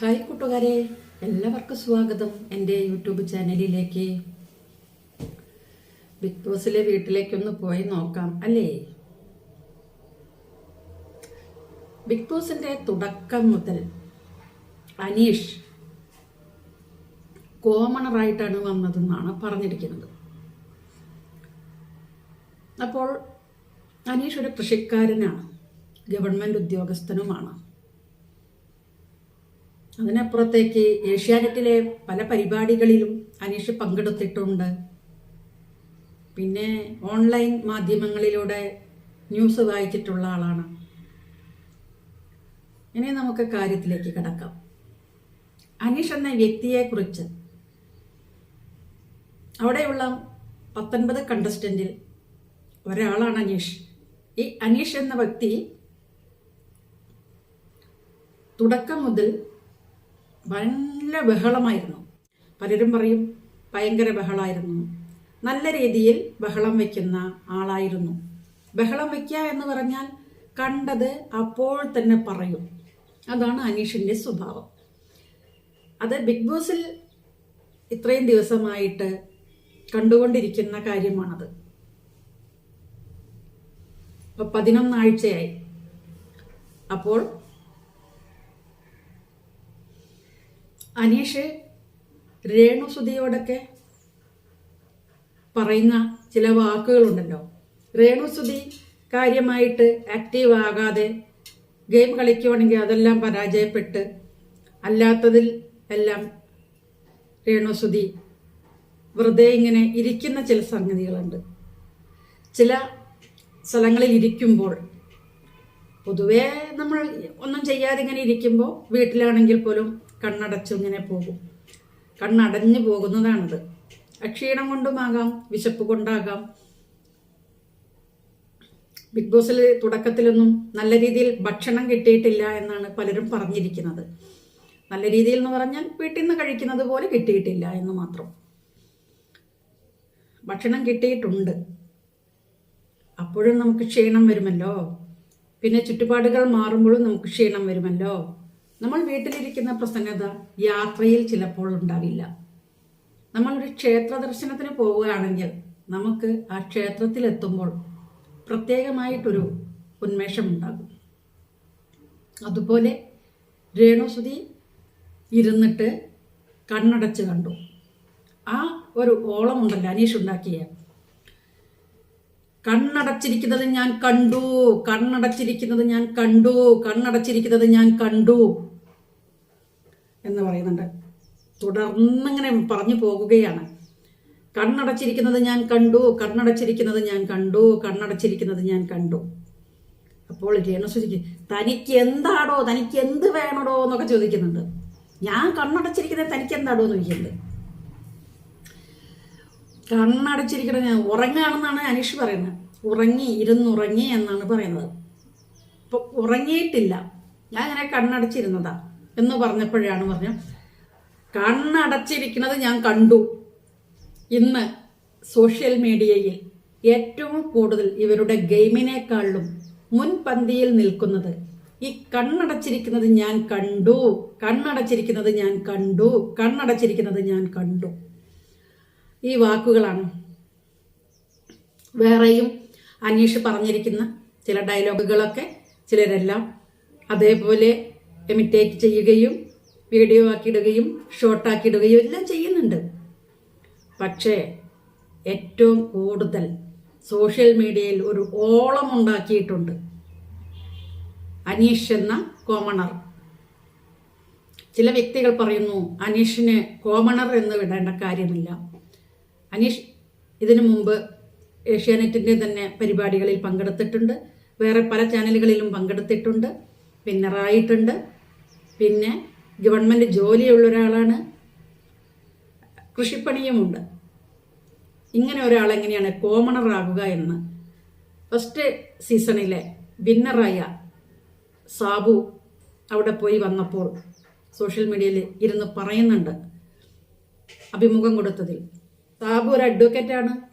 Hi കൂട്ടുകാരെ എല്ലാവർക്കും സ്വാഗതം എന്റെ യൂട്യൂബ് ചാനലിലേക്ക്. ബിഗ് ബോസിലെ വീട്ടിലേക്കൊന്ന് പോയി നോക്കാം അല്ലേ? ബിഗ് ബോസിന്റെ തുടക്കം മുതൽ അനീഷ് കോമണറായിട്ടാണ് വന്നതെന്നാണ് പറഞ്ഞിരിക്കുന്നത്. അപ്പോൾ അനീഷ് ഒരു കൃഷിക്കാരനാണ് ഗവൺമെന്റ് ഉദ്യോഗസ്ഥനുമാണ്. അതിനപ്പുറത്തേക്ക് ഏഷ്യാനെറ്റിലെ പല പരിപാടികളിലും അനീഷ് പങ്കെടുത്തിട്ടുണ്ട്. പിന്നെ ഓൺലൈൻ മാധ്യമങ്ങളിലൂടെ ന്യൂസ് വായിച്ചിട്ടുള്ള ആളാണ്. ഇനി നമുക്ക് കാര്യത്തിലേക്ക് കിടക്കാം. അനീഷ് എന്ന വ്യക്തിയെക്കുറിച്ച് അവിടെയുള്ള പത്തൊൻപത് കണ്ടസ്റ്റന്റിൽ ഒരാളാണ് അനീഷ്. ഈ അനീഷ് എന്ന വ്യക്തി തുടക്കം മുതൽ നല്ല ബഹളമായിരുന്നു. പലരും പറയും ഭയങ്കര ബഹളമായിരുന്നു നല്ല രീതിയിൽ ബഹളം വയ്ക്കുന്ന ആളായിരുന്നു. ബഹളം വയ്ക്കുക എന്ന് പറഞ്ഞാൽ കണ്ടത് അപ്പോൾ തന്നെ പറയും. അതാണ് അനീഷിന്റെ സ്വഭാവം. അത് ബിഗ് ബോസിൽ ഇത്രയും ദിവസമായിട്ട് കണ്ടുകൊണ്ടിരിക്കുന്ന കാര്യമാണത്. പതിനൊന്നാഴ്ചയായി. അപ്പോൾ അനീഷ് രേണുസുതിയോടൊക്കെ പറയുന്ന ചില വാക്കുകളുണ്ടല്ലോ. രേണുസുതി കാര്യമായിട്ട് ആക്റ്റീവ് ആകാതെ ഗെയിം കളിക്കുവാണെങ്കിൽ അതെല്ലാം പരാജയപ്പെട്ട് അല്ലാത്തതിൽ എല്ലാം രേണുസുതി വെറുതെ ഇങ്ങനെ ഇരിക്കുന്ന ചില സംഗതികളുണ്ട്. ചില സ്ഥലങ്ങളിൽ ഇരിക്കുമ്പോൾ പൊതുവേ നമ്മൾ ഒന്നും ചെയ്യാതെ ഇങ്ങനെ ഇരിക്കുമ്പോൾ വീട്ടിലാണെങ്കിൽ പോലും കണ്ണടച്ചു ഇങ്ങനെ പോകും. കണ്ണടഞ്ഞു പോകുന്നതാണത്. അക്ഷീണം കൊണ്ടുമാകാം വിശപ്പ് കൊണ്ടാകാം. ബിഗ് ബോസിൽ തുടക്കത്തിലൊന്നും നല്ല രീതിയിൽ ഭക്ഷണം കിട്ടിയിട്ടില്ല എന്നാണ് പലരും പറഞ്ഞിരിക്കുന്നത്. നല്ല രീതിയിൽ എന്ന് പറഞ്ഞാൽ വീട്ടിൽ നിന്ന് കഴിക്കുന്നത് പോലെ കിട്ടിയിട്ടില്ല എന്ന് മാത്രം. ഭക്ഷണം കിട്ടിയിട്ടുണ്ട്. അപ്പോഴും നമുക്ക് ക്ഷീണം വരുമല്ലോ? പിന്നെ ചുറ്റുപാടുകൾ മാറുമ്പോഴും നമുക്ക് ക്ഷീണം വരുമല്ലോ? നമ്മൾ വീട്ടിലിരിക്കുന്ന പ്രസംഗത യാത്രയിൽ ചിലപ്പോൾ ഉണ്ടാവില്ല. നമ്മളൊരു ക്ഷേത്ര ദർശനത്തിന് പോവുകയാണെങ്കിൽ നമുക്ക് ആ ക്ഷേത്രത്തിലെത്തുമ്പോൾ പ്രത്യേകമായിട്ടൊരു ഉന്മേഷമുണ്ടാകും. അതുപോലെ രേണുസുതി ഇരുന്നിട്ട് കണ്ണടച്ച് കണ്ടു. ആ ഒരു ഓളമുണ്ടല്ലോ അനീഷ് ഉണ്ടാക്കിയ കണ്ണടച്ചിരിക്കുന്നത് ഞാൻ കണ്ടു കണ്ണടച്ചിരിക്കുന്നത് ഞാൻ കണ്ടു കണ്ണടച്ചിരിക്കുന്നത് ഞാൻ കണ്ടു എന്ന് പറയുന്നുണ്ട്. തുടർന്നിങ്ങനെ പറഞ്ഞു പോകുകയാണ്. കണ്ണടച്ചിരിക്കുന്നത് ഞാൻ കണ്ടു കണ്ണടച്ചിരിക്കുന്നത് ഞാൻ കണ്ടു കണ്ണടച്ചിരിക്കുന്നത് ഞാൻ കണ്ടു. അപ്പോൾ രേണുസുചിക്ക് തനിക്ക് എന്താടോ തനിക്ക് എന്ത് വേണടോ എന്നൊക്കെ ചോദിക്കുന്നുണ്ട്. ഞാൻ കണ്ണടച്ചിരിക്കുന്നത് തനിക്ക് എന്താടോ എന്ന് ചോദിക്കുന്നുണ്ട്. കണ്ണടച്ചിരിക്കണം ഞാൻ ഉറങ്ങുകയാണെന്നാണ് അനീഷ് പറയുന്നത്. ഉറങ്ങി ഇരുന്നുറങ്ങി എന്നാണ് പറയുന്നത്. ഇപ്പൊ ഉറങ്ങിയിട്ടില്ല. ഞാൻ ഇങ്ങനെ കണ്ണടച്ചിരുന്നതാ എന്ന് പറഞ്ഞപ്പോഴാണ് പറഞ്ഞത്. കണ്ണടച്ചിരിക്കുന്നത് ഞാൻ കണ്ടു. ഇന്ന് സോഷ്യൽ മീഡിയയിൽ ഏറ്റവും കൂടുതൽ ഇവരുടെ ഗെയിമിനേക്കാളും മുൻപന്തിയിൽ നിൽക്കുന്നത് ഈ കണ്ണടച്ചിരിക്കുന്നത് ഞാൻ കണ്ടു. കണ്ണടച്ചിരിക്കുന്നത് ഞാൻ കണ്ടു. കണ്ണടച്ചിരിക്കുന്നത് ഞാൻ കണ്ടു. ഈ വാക്കുകളാണ്. വേറെയും അനീഷ് പറഞ്ഞിരിക്കുന്ന ചില ഡയലോഗുകളൊക്കെ ചിലരെല്ലാം അതേപോലെ എമിറ്റേറ്റ് ചെയ്യുകയും വീഡിയോ ആക്കിയിടുകയും ഷോർട്ടാക്കിയിടുകയും എല്ലാം ചെയ്യുന്നുണ്ട്. പക്ഷേ ഏറ്റവും കൂടുതൽ സോഷ്യൽ മീഡിയയിൽ ഒരു ഓളം ഉണ്ടാക്കിയിട്ടുണ്ട് അനീഷ് എന്ന കോമണർ ചില വ്യക്തികൾ പറയുന്നു അനീഷിന് കോമണർ എന്ന് വിടേണ്ട കാര്യമില്ല. അനീഷ് ഇതിനു മുമ്പ് ഏഷ്യാനെറ്റിന്റെ തന്നെ പരിപാടികളിൽ പങ്കെടുത്തിട്ടുണ്ട്. വേറെ പല ചാനലുകളിലും പങ്കെടുത്തിട്ടുണ്ട്. വിന്നറായിട്ടുണ്ട്. പിന്നെ ഗവൺമെന്റ് ജോലിയുള്ള ഒരാളാണ്. കൃഷിപ്പണിയുമുണ്ട്. ഇങ്ങനെ ഒരാൾ എങ്ങനെയാണ് കോമണർ ആകുക എന്ന്. ഫസ്റ്റ് സീസണിലെ വിന്നറായ സാബു അവിടെ പോയി വന്നപ്പോൾ സോഷ്യൽ മീഡിയയിൽ ഇരുന്ന് പറയുന്നുണ്ട്. അഭിമുഖം കൊടുത്തതിൽ. സാബു ഒരു അഡ്വക്കേറ്റാണ്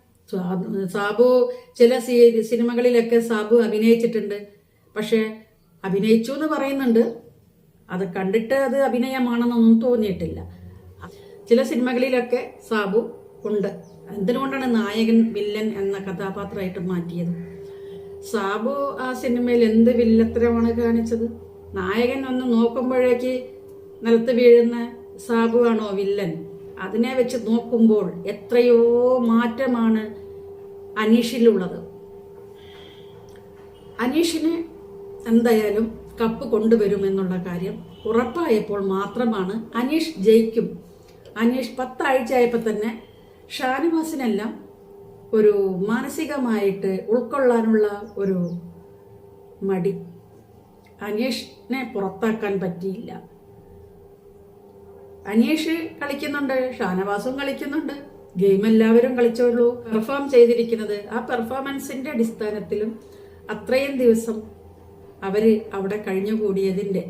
സാബു ചില സിനിമകളിലൊക്കെ സാബു അഭിനയിച്ചിട്ടുണ്ട്. പക്ഷേ അഭിനയിച്ചു എന്ന് പറയുന്നുണ്ട്. അത് കണ്ടിട്ട് അത് അഭിനയമാണെന്നൊന്നും തോന്നിയിട്ടില്ല. ചില സിനിമകളിലൊക്കെ സാബു ഉണ്ട്. എന്തുകൊണ്ടാണ് നായകൻ വില്ലൻ എന്ന കഥാപാത്രമായിട്ട് മാറ്റിയത്? സാബു ആ സിനിമയിൽ എന്ത് വില്ലത്തരമാണ് കാണിച്ചത്? നായകൻ ഒന്ന് നോക്കുമ്പോഴേക്ക് നിലത്ത് വീഴുന്ന സാബു ആണോ വില്ലൻ? അതിനെ വെച്ച് നോക്കുമ്പോൾ എത്രയോ മാറ്റമാണ് അനീഷിലുള്ളത്. അനീഷിന് എന്തായാലും കപ്പ് കൊണ്ടുവരുമെന്നുള്ള കാര്യം ഉറപ്പായപ്പോൾ മാത്രമാണ് അനീഷ് ജയിക്കും. അനീഷ് പത്താഴ്ച ആയപ്പോൾ തന്നെ ഷാനിവാസിനെല്ലാം ഒരു മാനസികമായിട്ട് ഉൾക്കൊള്ളാനുള്ള ഒരു മടി. അനീഷിനെ പുറത്താക്കാൻ പറ്റിയില്ല. അനീഷ് കളിക്കുന്നുണ്ട് ഷാനവാസും കളിക്കുന്നുണ്ട്. ഗെയിം എല്ലാവരും കളിച്ചോളൂ. പെർഫോം ചെയ്തിരിക്കുന്നത് ആ പെർഫോമൻസിന്റെ അടിസ്ഥാനത്തിലും അത്രയും ദിവസം അവർ അവിടെ കഴിഞ്ഞുകൂടിയതിന്റെ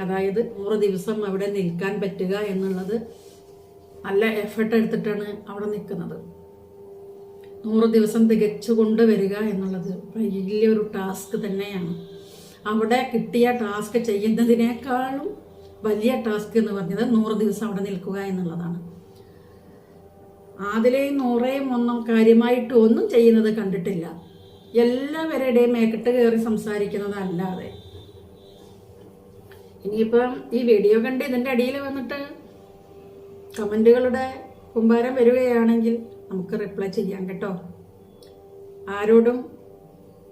അതായത് നൂറ് ദിവസം അവിടെ നിൽക്കാൻ പറ്റുക എന്നുള്ളത് നല്ല എഫേർട്ട് എടുത്തിട്ടാണ് അവിടെ നിൽക്കുന്നത്. നൂറ് ദിവസം തികച്ചു കൊണ്ടുവരിക എന്നുള്ളത് വലിയൊരു ടാസ്ക് തന്നെയാണ്. അവിടെ കിട്ടിയ ടാസ്ക് ചെയ്യുന്നതിനേക്കാളും വലിയ ടാസ്ക് എന്ന് പറഞ്ഞത് നൂറ് ദിവസം അവിടെ നിൽക്കുക എന്നുള്ളതാണ്. ആദിലെയും നൂറേയും ഒന്നും കാര്യമായിട്ട് ഒന്നും ചെയ്യുന്നത് കണ്ടിട്ടില്ല. എല്ലാവരുടെയും മേക്കിട്ട് കയറി സംസാരിക്കുന്നതല്ലാതെ. ഇനിയിപ്പം ഈ വീഡിയോ കണ്ട് ഇതിന്റെ അടിയിൽ വന്നിട്ട് കമന്റുകളുടെ കുമ്പാരം വരികയാണെങ്കിൽ നമുക്ക് റിപ്ലൈ ചെയ്യാം കേട്ടോ. ആരോടും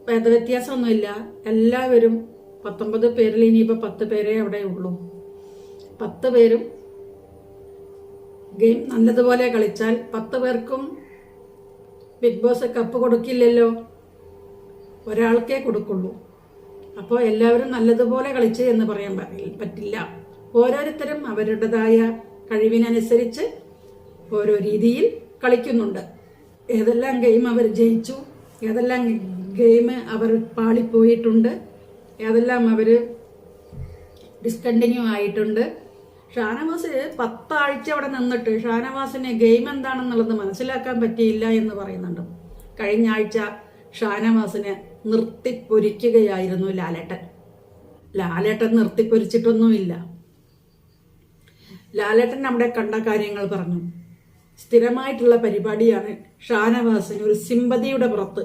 ഭേദവ്യത്യാസമൊന്നുമില്ല എല്ലാവരും പത്തൊമ്പത് പേരിൽ ഇനിയിപ്പോൾ പത്ത് പേരേ അവിടെ ഉള്ളൂ. പത്ത് പേരും ഗെയിം നല്ലതുപോലെ കളിച്ചാൽ പത്ത് പേർക്കും ബിഗ് ബോസ് കപ്പ് കൊടുക്കില്ലല്ലോ. ഒരാൾക്കേ കൊടുക്കുള്ളൂ. അപ്പോൾ എല്ലാവരും നല്ലതുപോലെ കളിച്ച് എന്ന് പറയാൻ പറ്റില്ല. ഓരോരുത്തരും അവരുടേതായ കഴിവിനനുസരിച്ച് ഓരോ രീതിയിൽ കളിക്കുന്നുണ്ട്. ഏതെല്ലാം ഗെയിം അവർ ജയിച്ചു ഏതെല്ലാം ഗെയിം അവർ പാളിപ്പോയിട്ടുണ്ട് ഏതെല്ലാം അവർ ഡിസ്കണ്ടിന്യൂ ആയിട്ടുണ്ട് ഷാനവാസ് പത്താഴ്ച അവിടെ നിന്നിട്ട് ഷാനവാസിന് ഗെയിം എന്താണെന്നുള്ളത് മനസ്സിലാക്കാൻ പറ്റിയില്ല എന്ന് പറയുന്നുണ്ട്. കഴിഞ്ഞ ആഴ്ച ഷാനവാസിനെ നിർത്തിപ്പൊരിക്കുകയായിരുന്നു ലാലേട്ടൻ. ലാലേട്ടൻ നിർത്തിപ്പൊരിച്ചിട്ടൊന്നുമില്ല. ലാലേട്ടൻ അവിടെ കണ്ട കാര്യങ്ങൾ പറഞ്ഞു. സ്ഥിരമായിട്ടുള്ള പരിപാടിയാണ് ഷാനവാസിന് ഒരു സിമ്പതിയുടെ പുറത്ത്.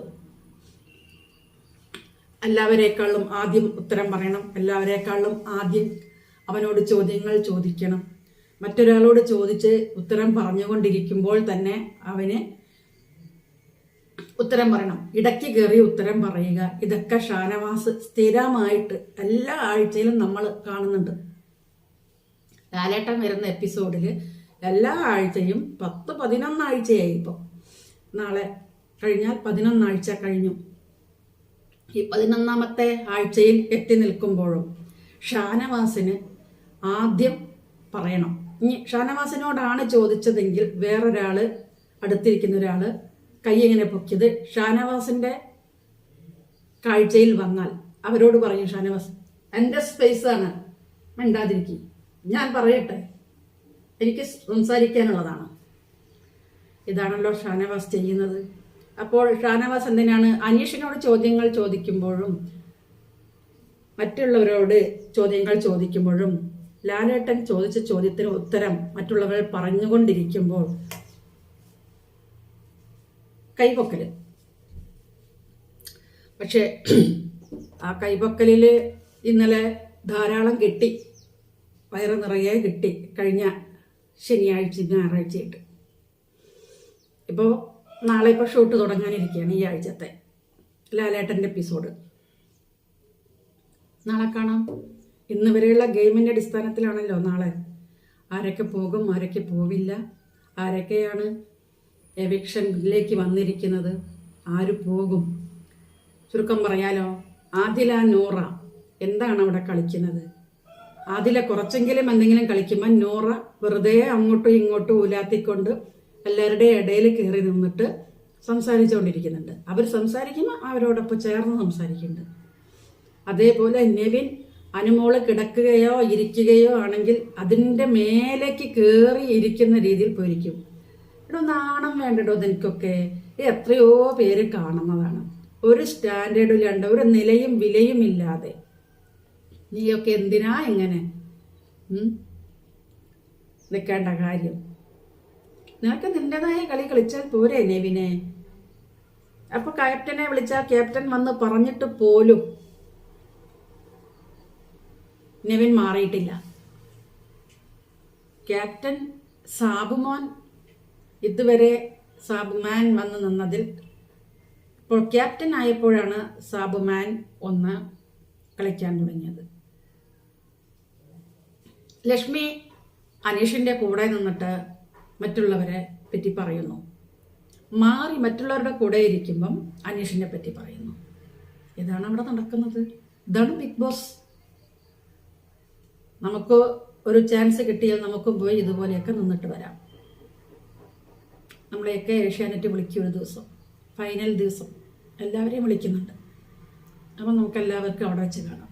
എല്ലാവരെക്കാളും ആദ്യം ഉത്തരം പറയണം. എല്ലാവരെക്കാളും ആദ്യം അവനോട് ചോദ്യങ്ങൾ ചോദിക്കണം. മറ്റൊരാളോട് ചോദിച്ച് ഉത്തരം പറഞ്ഞുകൊണ്ടിരിക്കുമ്പോൾ തന്നെ അവന് ഉത്തരം പറയണം. ഇടയ്ക്ക് കയറി ഉത്തരം പറയുക. ഇതൊക്കെ ഷാനവാസ് സ്ഥിരമായിട്ട് എല്ലാ ആഴ്ചയിലും നമ്മൾ കാണുന്നുണ്ട്. ലാലേട്ടൻ വരുന്ന എപ്പിസോഡിൽ എല്ലാ ആഴ്ചയും പത്ത് പതിനൊന്നാഴ്ചയായി ഇപ്പോൾ നാളെ കഴിഞ്ഞാൽ പതിനൊന്നാഴ്ച കഴിഞ്ഞു. ഈ പതിനൊന്നാമത്തെ ആഴ്ചയിൽ എത്തി നിൽക്കുമ്പോഴും ഷാനവാസിന് ആദ്യം പറയണം. ഇനി ഷാനവാസിനോടാണ് ചോദിച്ചതെങ്കിൽ വേറൊരാൾ അടുത്തിരിക്കുന്ന ഒരാൾ കൈ എങ്ങനെ പൊക്കിയത്? ഷാനവാസിന്റെ കാഴ്ചയിൽ വന്നാൽ അവരോട് പറയും ഷാനവാസ്. എന്റെ സ്പേസാണ് മിണ്ടാതിരിക്കും. ഞാൻ പറയട്ടെ. എനിക്ക് സംസാരിക്കാനുള്ളതാണ്. ഇതാണല്ലോ ഷാനവാസ് ചെയ്യുന്നത്. അപ്പോൾ ഷാനവാസ് എന്തിനാണ് അനീഷിനോട് ചോദ്യങ്ങൾ ചോദിക്കുമ്പോഴും മറ്റുള്ളവരോട് ചോദ്യങ്ങൾ ചോദിക്കുമ്പോഴും ലാലേട്ടൻ ചോദിച്ച ചോദ്യത്തിന് ഉത്തരം മറ്റുള്ളവർ പറഞ്ഞുകൊണ്ടിരിക്കുമ്പോൾ കൈപൊക്കൽ പക്ഷെ ആ കൈപൊക്കലിൽ ഇന്നലെ ധാരാളം കിട്ടി. വയറ് നിറയെ കിട്ടി കഴിഞ്ഞ ശനിയാഴ്ച ഞായറാഴ്ചയായിട്ട്. ഇപ്പോൾ നാളെ ഇപ്പോൾ ഷൂട്ട് തുടങ്ങാനിരിക്കുകയാണ് ഈ ആഴ്ചത്തെ ലാലേട്ടന്റെ എപ്പിസോഡ്. നാളെ കാണാം. ഇന്ന് വരെയുള്ള ഗെയിമിന്റെ അടിസ്ഥാനത്തിലാണല്ലോ നാളെ. ആരൊക്കെ പോകും ആരൊക്കെ പോവില്ല ആരൊക്കെയാണ് എവിക്ഷനിലേക്ക് വന്നിരിക്കുന്നത് ആര് പോകും? ചുരുക്കം പറയാലോ ആദില നോറ എന്താണ് അവിടെ കളിക്കുന്നത്? ആദില കുറച്ചെങ്കിലും എന്തെങ്കിലും കളിക്കുമ്പോൾ നോറ വെറുതെ അങ്ങോട്ടും ഇങ്ങോട്ടും ഉലാത്തിക്കൊണ്ട് എല്ലാവരുടെ ഇടയിൽ കയറി നിന്നിട്ട് സംസാരിച്ചുകൊണ്ടിരിക്കുന്നുണ്ട്. അവർ സംസാരിക്കുമ്പോൾ അവരോടൊപ്പം ചേർന്ന് സംസാരിക്കുന്നുണ്ട്. അതേപോലെ നെവിൻ അനുമോൾ കിടക്കുകയോ ഇരിക്കുകയോ ആണെങ്കിൽ അതിന്റെ മേലേക്ക് കയറി ഇരിക്കുന്ന രീതിയിൽ പോയിരിക്കും. എടോ നാണം വേണ്ടടോ നിനക്കൊക്കെ? എത്രയോ പേര് കാണുന്നതാണ്. ഒരു സ്റ്റാൻഡേർഡും ഇല്ലാണ്ട് ഒരു നിലയും വിലയും ഇല്ലാതെ. നീയൊക്കെ എന്തിനാ ഇങ്ങനെ? നിൽക്കേണ്ട കാര്യം. നിനക്ക് നിന്റേതായ കളി കളിച്ചാൽ പോരെ നെവിനെ? അപ്പൊ ക്യാപ്റ്റനെ വിളിച്ചാൽ ക്യാപ്റ്റൻ വന്ന് പറഞ്ഞിട്ട് പോലും നെവിൻ മാറിയിട്ടില്ല. ക്യാപ്റ്റൻ സാബുമോൻ ഇതുവരെ സാബുമാൻ വന്ന് നിന്നതിൽ ഇപ്പോൾ ക്യാപ്റ്റൻ ആയപ്പോഴാണ് സാബുമാൻ ഒന്ന് കളിക്കാൻ തുടങ്ങിയത്. ലക്ഷ്മി അനീഷിന്റെ കൂടെ നിന്നിട്ട് മറ്റുള്ളവരെ പറ്റി പറയുന്നു. മാറി മറ്റുള്ളവരുടെ കൂടെ ഇരിക്കുമ്പം അനീഷിനെ പറ്റി പറയുന്നു. ഇതാണ് അവിടെ നടക്കുന്നത്? ഇതാണ് ബിഗ് ബോസ്. നമുക്ക് ഒരു ചാൻസ് കിട്ടിയാൽ നമുക്കും പോയി ഇതുപോലെയൊക്കെ നിന്നിട്ട് വരാം. നമ്മളെയൊക്കെ ഏഷ്യാനെറ്റ് വിളിക്കും ഒരു ദിവസം. ഫൈനൽ ദിവസം. എല്ലാവരെയും വിളിക്കുന്നുണ്ട്. അപ്പം നമുക്കെല്ലാവർക്കും അവിടെ വെച്ച് കാണാം.